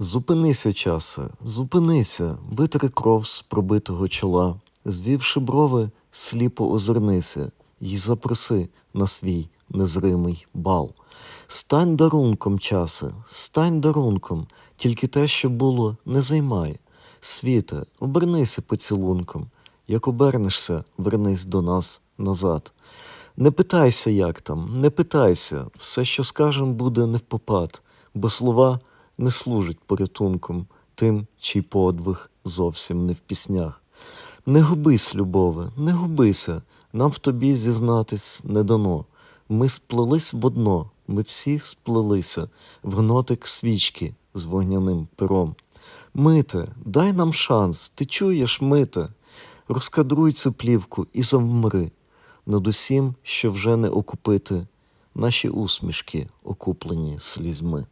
Зупинися, часе, зупинися, витри кров з пробитого чола, звівши брови, сліпо озирнися й запроси на свій незримий бал. Стань дарунком, часе, стань дарунком, тільки те, що було, не займай. Світе, обернися поцілунком, як обернешся, вернись до нас назад. Не питайся, як там, не питайся, все, що скажем, буде не впопад, бо слова не служать порятунком тим, чий подвиг зовсім не в піснях. Не губись, любове, не губися, нам в тобі зізнатись не дано. Ми сплелись в одно, ми всі сплелися в гнотик свічки з вогняним пером. Мите, дай нам шанс, ти чуєш, мите, розкадруй цю плівку і завмри над усім, що вже не окупити, наші усмішки окуплені слізьми.